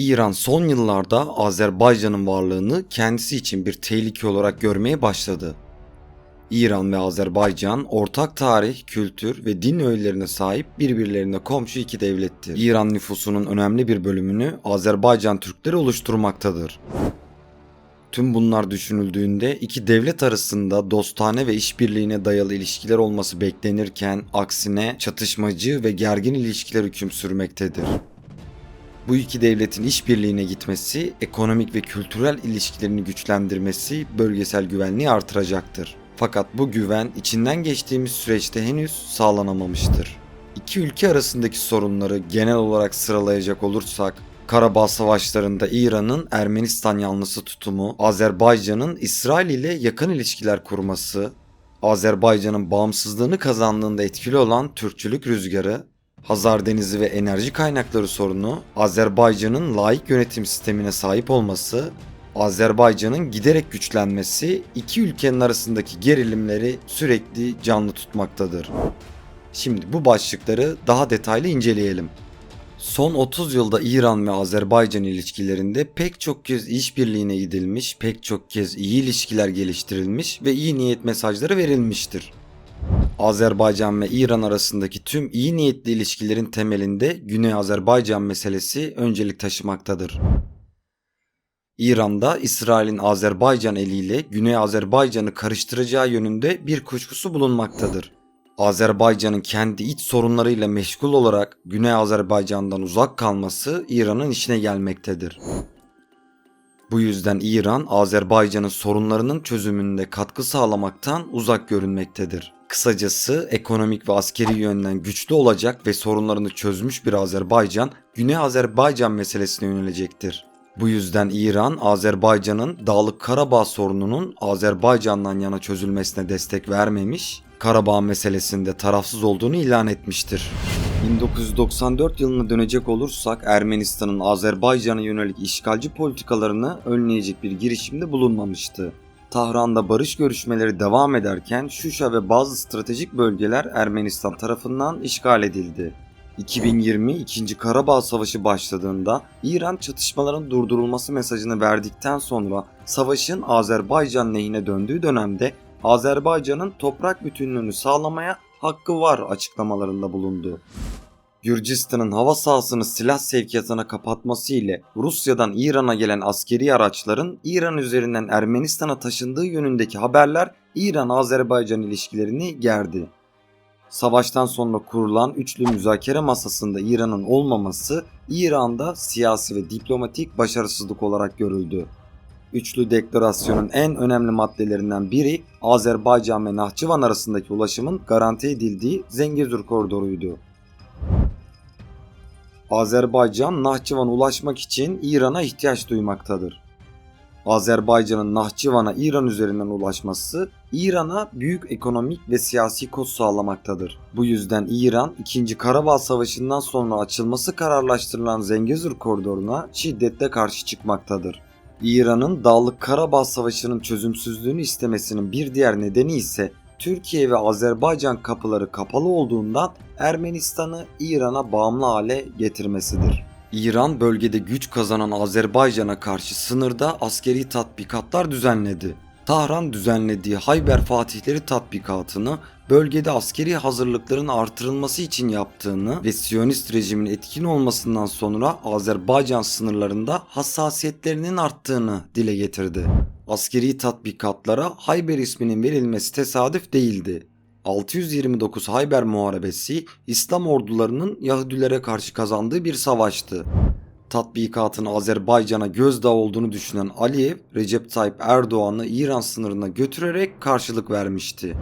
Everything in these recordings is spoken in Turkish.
İran son yıllarda Azerbaycan'ın varlığını kendisi için bir tehlike olarak görmeye başladı. İran ve Azerbaycan ortak tarih, kültür ve din öğelerine sahip birbirlerine komşu iki devlettir. İran nüfusunun önemli bir bölümünü Azerbaycan Türkleri oluşturmaktadır. Tüm bunlar düşünüldüğünde iki devlet arasında dostane ve işbirliğine dayalı ilişkiler olması beklenirken aksine çatışmacı ve gergin ilişkiler hüküm sürmektedir. Bu iki devletin işbirliğine gitmesi, ekonomik ve kültürel ilişkilerini güçlendirmesi bölgesel güvenliği artıracaktır. Fakat bu güven içinden geçtiğimiz süreçte henüz sağlanamamıştır. İki ülke arasındaki sorunları genel olarak sıralayacak olursak, Karabağ Savaşları'nda İran'ın Ermenistan yanlısı tutumu, Azerbaycan'ın İsrail ile yakın ilişkiler kurması, Azerbaycan'ın bağımsızlığını kazandığında etkili olan Türkçülük rüzgarı, Hazar Denizi ve enerji kaynakları sorunu, Azerbaycan'ın layık yönetim sistemine sahip olması, Azerbaycan'ın giderek güçlenmesi iki ülkenin arasındaki gerilimleri sürekli canlı tutmaktadır. Şimdi bu başlıkları daha detaylı inceleyelim. Son 30 yılda İran ve Azerbaycan ilişkilerinde pek çok kez işbirliğine gidilmiş, pek çok kez iyi ilişkiler geliştirilmiş ve iyi niyet mesajları verilmiştir. Azerbaycan ve İran arasındaki tüm iyi niyetli ilişkilerin temelinde Güney Azerbaycan meselesi öncelik taşımaktadır. İran'da İsrail'in Azerbaycan eliyle Güney Azerbaycan'ı karıştıracağı yönünde bir kuşkusu bulunmaktadır. Azerbaycan'ın kendi iç sorunlarıyla meşgul olarak Güney Azerbaycan'dan uzak kalması İran'ın işine gelmektedir. Bu yüzden İran, Azerbaycan'ın sorunlarının çözümünde katkı sağlamaktan uzak görünmektedir. Kısacası ekonomik ve askeri yönden güçlü olacak ve sorunlarını çözmüş bir Azerbaycan, Güney Azerbaycan meselesine yönelecektir. Bu yüzden İran, Azerbaycan'ın Dağlık Karabağ sorununun Azerbaycan'dan yana çözülmesine destek vermemiş, Karabağ meselesinde tarafsız olduğunu ilan etmiştir. 1994 yılına dönecek olursak Ermenistan'ın Azerbaycan'a yönelik işgalci politikalarını önleyecek bir girişimde bulunmamıştı. Tahran'da barış görüşmeleri devam ederken Şuşa ve bazı stratejik bölgeler Ermenistan tarafından işgal edildi. 2020 2. Karabağ Savaşı başladığında İran çatışmaların durdurulması mesajını verdikten sonra savaşın Azerbaycan lehine döndüğü dönemde Azerbaycan'ın toprak bütünlüğünü sağlamaya hakkı var açıklamalarında bulundu. Gürcistan'ın hava sahasını silah sevkiyatına kapatması ile Rusya'dan İran'a gelen askeri araçların İran üzerinden Ermenistan'a taşındığı yönündeki haberler İran-Azerbaycan ilişkilerini gerdi. Savaştan sonra kurulan üçlü müzakere masasında İran'ın olmaması İran'da siyasi ve diplomatik başarısızlık olarak görüldü. Üçlü deklarasyonun en önemli maddelerinden biri Azerbaycan ve Nahçıvan arasındaki ulaşımın garanti edildiği Zengezur koridoruydu. Azerbaycan Nahçıvan'a ulaşmak için İran'a ihtiyaç duymaktadır. Azerbaycan'ın Nahçıvan'a İran üzerinden ulaşması İran'a büyük ekonomik ve siyasi koz sağlamaktadır. Bu yüzden İran 2. Karabağ Savaşı'ndan sonra açılması kararlaştırılan Zengezur koridoruna şiddetle karşı çıkmaktadır. İran'ın Dağlık Karabağ Savaşı'nın çözümsüzlüğünü istemesinin bir diğer nedeni ise Türkiye ve Azerbaycan kapıları kapalı olduğundan Ermenistan'ı İran'a bağımlı hale getirmesidir. İran bölgede güç kazanan Azerbaycan'a karşı sınırda askeri tatbikatlar düzenledi. Tahran düzenlediği Hayber Fatihleri tatbikatını bölgede askeri hazırlıkların artırılması için yaptığını ve Siyonist rejimin etkin olmasından sonra Azerbaycan sınırlarında hassasiyetlerinin arttığını dile getirdi. Askeri tatbikatlara Hayber isminin verilmesi tesadüf değildi. 629 Hayber Muharebesi İslam ordularının Yahudilere karşı kazandığı bir savaştı. Tatbikatın Azerbaycan'a gözdağı olduğunu düşünen Aliyev, Recep Tayyip Erdoğan'ı İran sınırına götürerek karşılık vermişti.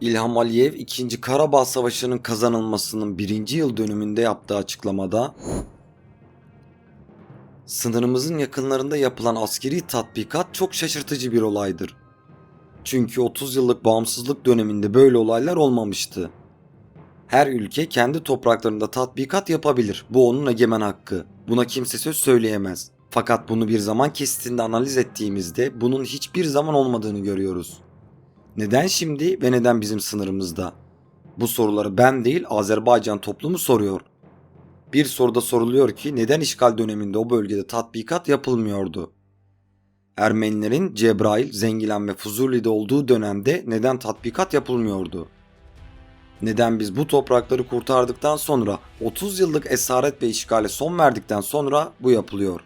İlham Aliyev 2. Karabağ Savaşı'nın kazanılmasının 1. yıl dönümünde yaptığı açıklamada Sınırımızın yakınlarında yapılan askeri tatbikat çok şaşırtıcı bir olaydır. Çünkü 30 yıllık bağımsızlık döneminde böyle olaylar olmamıştı. Her ülke kendi topraklarında tatbikat yapabilir. Bu onun egemen hakkı. Buna kimse söz söyleyemez. Fakat bunu bir zaman kesitinde analiz ettiğimizde bunun hiçbir zaman olmadığını görüyoruz. Neden şimdi ve neden bizim sınırımızda? Bu soruları ben değil Azerbaycan toplumu soruyor. Bir soruda soruluyor ki neden işgal döneminde o bölgede tatbikat yapılmıyordu? Ermenilerin Cebrail, Zengilen ve Fuzuli'de olduğu dönemde neden tatbikat yapılmıyordu? Neden biz bu toprakları kurtardıktan sonra 30 yıllık esaret ve işgale son verdikten sonra bu yapılıyor?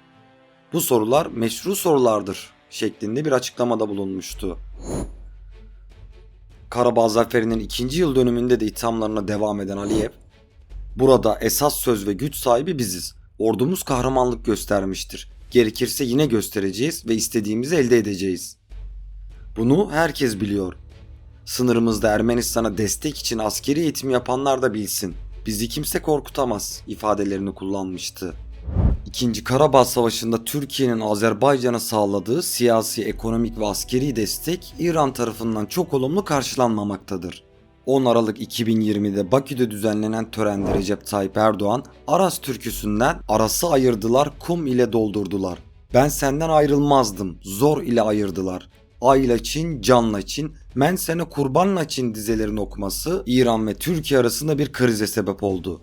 Bu sorular meşru sorulardır şeklinde bir açıklamada bulunmuştu. Karabağ Zaferi'nin ikinci yıl dönümünde de ithamlarına devam eden Aliyev, Burada esas söz ve güç sahibi biziz. Ordumuz kahramanlık göstermiştir. Gerekirse yine göstereceğiz ve istediğimizi elde edeceğiz. Bunu herkes biliyor. Sınırımızda Ermenistan'a destek için askeri eğitim yapanlar da bilsin. Bizi kimse korkutamaz ifadelerini kullanmıştı. İkinci Karabağ Savaşı'nda Türkiye'nin Azerbaycan'a sağladığı siyasi, ekonomik ve askeri destek İran tarafından çok olumlu karşılanmamaktadır. 10 Aralık 2020'de Bakü'de düzenlenen törende Recep Tayyip Erdoğan, Aras türküsünden arası ayırdılar, kum ile doldurdular. Ben senden ayrılmazdım, zor ile ayırdılar. Ayla Çin, canla Çin, men sene kurbanla Çin dizelerini okuması İran ve Türkiye arasında bir krize sebep oldu.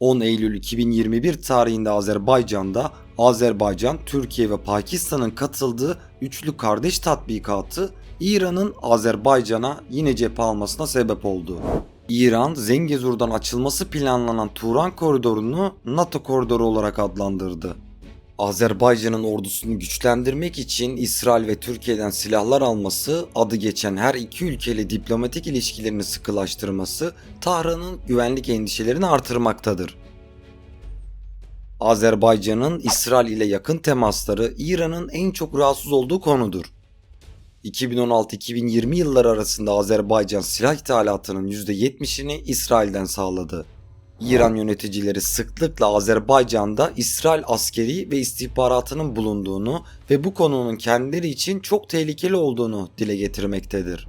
10 Eylül 2021 tarihinde Azerbaycan'da Azerbaycan, Türkiye ve Pakistan'ın katıldığı üçlü kardeş tatbikatı İran'ın Azerbaycan'a yine cephe almasına sebep oldu. İran, Zengezur'dan açılması planlanan Turan koridorunu NATO koridoru olarak adlandırdı. Azerbaycan'ın ordusunu güçlendirmek için İsrail ve Türkiye'den silahlar alması, adı geçen her iki ülkeyle diplomatik ilişkilerini sıkılaştırması Tahran'ın güvenlik endişelerini artırmaktadır. Azerbaycan'ın İsrail ile yakın temasları İran'ın en çok rahatsız olduğu konudur. 2016-2020 yılları arasında Azerbaycan silah ithalatının %70'ini İsrail'den sağladı. İran yöneticileri sıklıkla Azerbaycan'da İsrail askeri ve istihbaratının bulunduğunu ve bu konunun kendileri için çok tehlikeli olduğunu dile getirmektedir.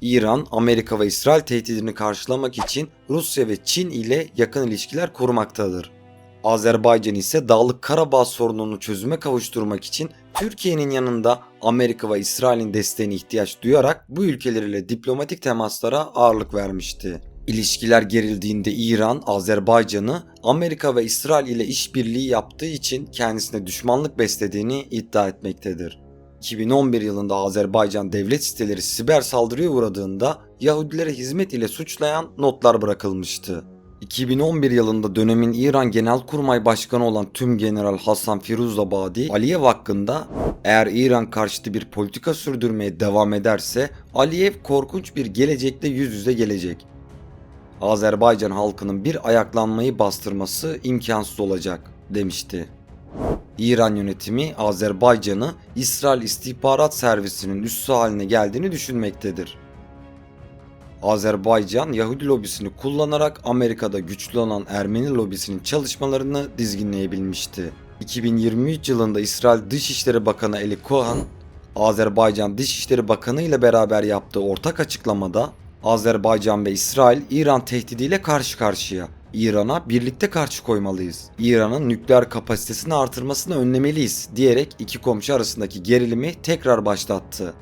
İran, Amerika ve İsrail tehdidini karşılamak için Rusya ve Çin ile yakın ilişkiler kurmaktadır. Azerbaycan ise Dağlık Karabağ sorununu çözüme kavuşturmak için Türkiye'nin yanında Amerika ve İsrail'in desteğine ihtiyaç duyarak bu ülkelerle diplomatik temaslara ağırlık vermişti. İlişkiler gerildiğinde İran, Azerbaycan'ı Amerika ve İsrail ile işbirliği yaptığı için kendisine düşmanlık beslediğini iddia etmektedir. 2011 yılında Azerbaycan devlet siteleri siber saldırıya uğradığında Yahudilere hizmet ile suçlayan notlar bırakılmıştı. 2011 yılında dönemin İran Genelkurmay Başkanı olan Tüm General Hasan Firuzabadi Aliyev hakkında eğer İran karşıtı bir politika sürdürmeye devam ederse Aliyev korkunç bir gelecekte yüz yüze gelecek. Azerbaycan halkının bir ayaklanmayı bastırması imkansız olacak demişti. İran yönetimi Azerbaycan'ı İsrail İstihbarat Servisi'nin üssü haline geldiğini düşünmektedir. Azerbaycan Yahudi lobisini kullanarak Amerika'da güçlü olan Ermeni lobisinin çalışmalarını dizginleyebilmişti. 2023 yılında İsrail Dışişleri Bakanı Eli Cohen, Azerbaycan Dışişleri Bakanı ile beraber yaptığı ortak açıklamada Azerbaycan ve İsrail İran tehdidiyle karşı karşıya. İran'a birlikte karşı koymalıyız. İran'ın nükleer kapasitesini artırmasını önlemeliyiz diyerek iki komşu arasındaki gerilimi tekrar başlattı.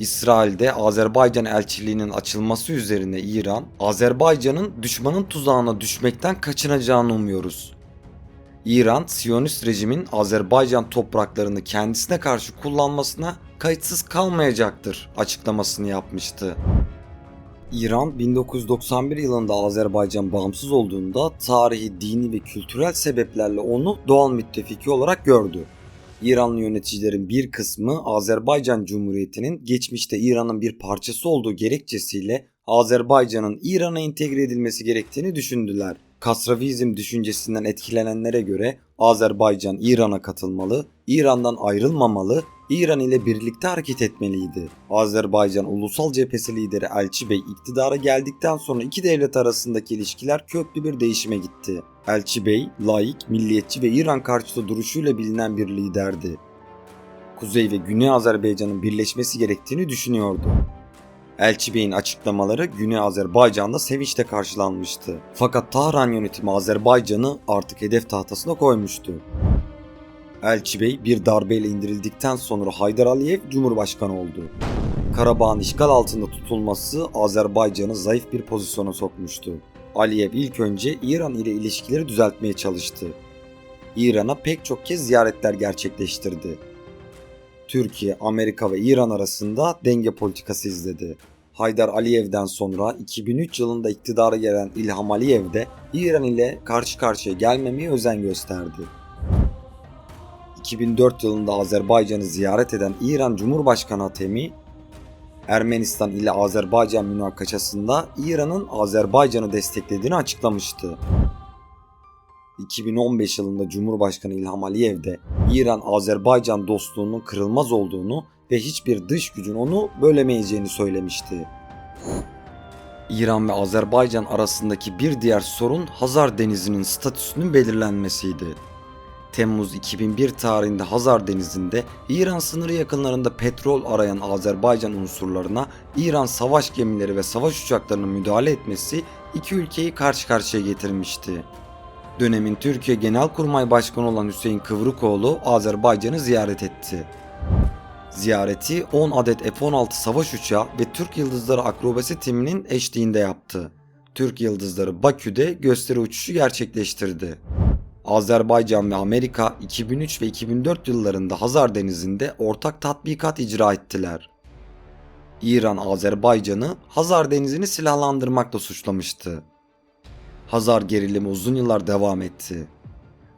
İsrail'de Azerbaycan elçiliğinin açılması üzerine İran, Azerbaycan'ın düşmanın tuzağına düşmekten kaçınacağını umuyoruz. İran, Siyonist rejimin Azerbaycan topraklarını kendisine karşı kullanmasına kayıtsız kalmayacaktır açıklamasını yapmıştı. İran 1991 yılında Azerbaycan bağımsız olduğunda tarihi, dini ve kültürel sebeplerle onu doğal müttefiki olarak gördü. İranlı yöneticilerin bir kısmı Azerbaycan Cumhuriyeti'nin geçmişte İran'ın bir parçası olduğu gerekçesiyle Azerbaycan'ın İran'a entegre edilmesi gerektiğini düşündüler. Kasravizm düşüncesinden etkilenenlere göre Azerbaycan İran'a katılmalı, İran'dan ayrılmamalı, İran ile birlikte hareket etmeliydi. Azerbaycan Ulusal Cephesi lideri Elçi Bey iktidara geldikten sonra iki devlet arasındaki ilişkiler köklü bir değişime gitti. Elçi Bey, laik, milliyetçi ve İran karşıtı duruşuyla bilinen bir liderdi. Kuzey ve Güney Azerbaycan'ın birleşmesi gerektiğini düşünüyordu. Elçi Bey'in açıklamaları Güney Azerbaycan'da sevinçle karşılanmıştı. Fakat Tahran yönetimi Azerbaycan'ı artık hedef tahtasına koymuştu. Elçi Bey bir darbeyle indirildikten sonra Haydar Aliyev Cumhurbaşkanı oldu. Karabağ'ın işgal altında tutulması Azerbaycan'ı zayıf bir pozisyona sokmuştu. Aliyev ilk önce İran ile ilişkileri düzeltmeye çalıştı. İran'a pek çok kez ziyaretler gerçekleştirdi. Türkiye, Amerika ve İran arasında denge politikası izledi. Haydar Aliyev'den sonra 2003 yılında iktidara gelen İlham Aliyev de İran ile karşı karşıya gelmemeye özen gösterdi. 2004 yılında Azerbaycan'ı ziyaret eden İran Cumhurbaşkanı Hatemi, Ermenistan ile Azerbaycan münakaşasında İran'ın Azerbaycan'ı desteklediğini açıklamıştı. 2015 yılında Cumhurbaşkanı İlham Aliyev de İran-Azerbaycan dostluğunun kırılmaz olduğunu ve hiçbir dış gücün onu bölemeyeceğini söylemişti. İran ve Azerbaycan arasındaki bir diğer sorun Hazar Denizi'nin statüsünün belirlenmesiydi. Temmuz 2001 tarihinde Hazar Denizi'nde İran sınırı yakınlarında petrol arayan Azerbaycan unsurlarına İran savaş gemileri ve savaş uçaklarının müdahale etmesi iki ülkeyi karşı karşıya getirmişti. Dönemin Türkiye Genelkurmay Başkanı olan Hüseyin Kıvrıkoğlu Azerbaycan'ı ziyaret etti. Ziyareti 10 adet F-16 savaş uçağı ve Türk Yıldızları akrobasi timinin eşliğinde yaptı. Türk Yıldızları Bakü'de gösteri uçuşu gerçekleştirdi. Azerbaycan ve Amerika 2003 ve 2004 yıllarında Hazar Denizi'nde ortak tatbikat icra ettiler. İran Azerbaycan'ı Hazar Denizi'ni silahlandırmakla suçlamıştı. Hazar gerilimi uzun yıllar devam etti.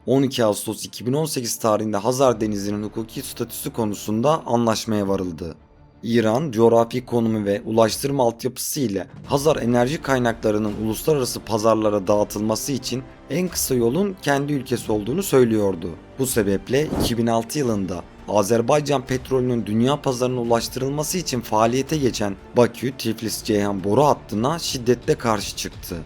12 Ağustos 2018 tarihinde Hazar Denizi'nin hukuki statüsü konusunda anlaşmaya varıldı. İran, coğrafi konumu ve ulaştırma altyapısı ile Hazar enerji kaynaklarının uluslararası pazarlara dağıtılması için en kısa yolun kendi ülkesi olduğunu söylüyordu. Bu sebeple 2006 yılında Azerbaycan petrolünün dünya pazarına ulaştırılması için faaliyete geçen Bakü-Tiflis-Ceyhan boru hattına şiddetle karşı çıktı.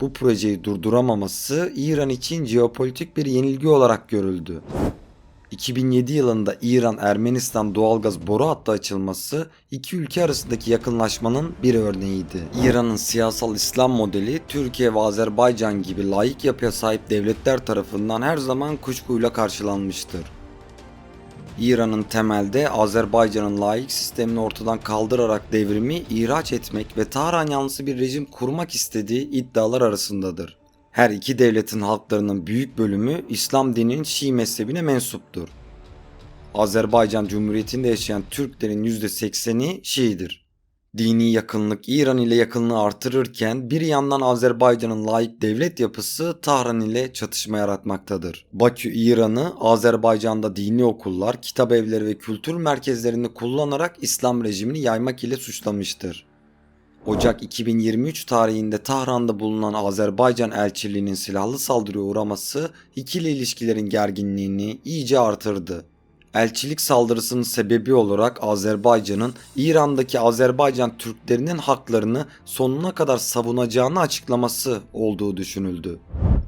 Bu projeyi durduramaması İran için jeopolitik bir yenilgi olarak görüldü. 2007 yılında İran-Ermenistan doğalgaz boru hattı açılması iki ülke arasındaki yakınlaşmanın bir örneğiydi. İran'ın siyasal İslam modeli Türkiye ve Azerbaycan gibi layık yapıya sahip devletler tarafından her zaman kuşkuyla karşılanmıştır. İran'ın temelde Azerbaycan'ın layık sistemini ortadan kaldırarak devrimi ihraç etmek ve Tahran yanlısı bir rejim kurmak istediği iddialar arasındadır. Her iki devletin halklarının büyük bölümü İslam dininin Şii mezhebine mensuptur. Azerbaycan Cumhuriyeti'nde yaşayan Türklerin %80'i Şiidir. Dini yakınlık İran ile yakınlığı artırırken bir yandan Azerbaycan'ın layık devlet yapısı Tahran ile çatışma yaratmaktadır. Bakü İran'ı Azerbaycan'da dini okullar, kitap evleri ve kültür merkezlerini kullanarak İslam rejimini yaymak ile suçlamıştır. Ocak 2023 tarihinde Tahran'da bulunan Azerbaycan elçiliğinin silahlı saldırıya uğraması ikili ilişkilerin gerginliğini iyice artırdı. Elçilik saldırısının sebebi olarak Azerbaycan'ın İran'daki Azerbaycan Türklerinin haklarını sonuna kadar savunacağını açıklaması olduğu düşünüldü.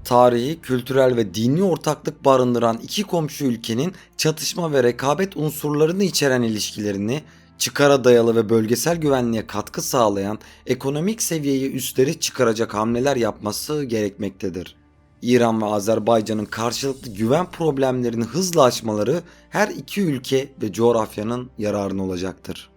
Tarihi, kültürel ve dini ortaklık barındıran iki komşu ülkenin çatışma ve rekabet unsurlarını içeren ilişkilerini çıkara dayalı ve bölgesel güvenliğe katkı sağlayan ekonomik seviyeyi üstleri çıkaracak hamleler yapması gerekmektedir. İran ve Azerbaycan'ın karşılıklı güven problemlerini hızla aşmaları her iki ülke ve coğrafyanın yararına olacaktır.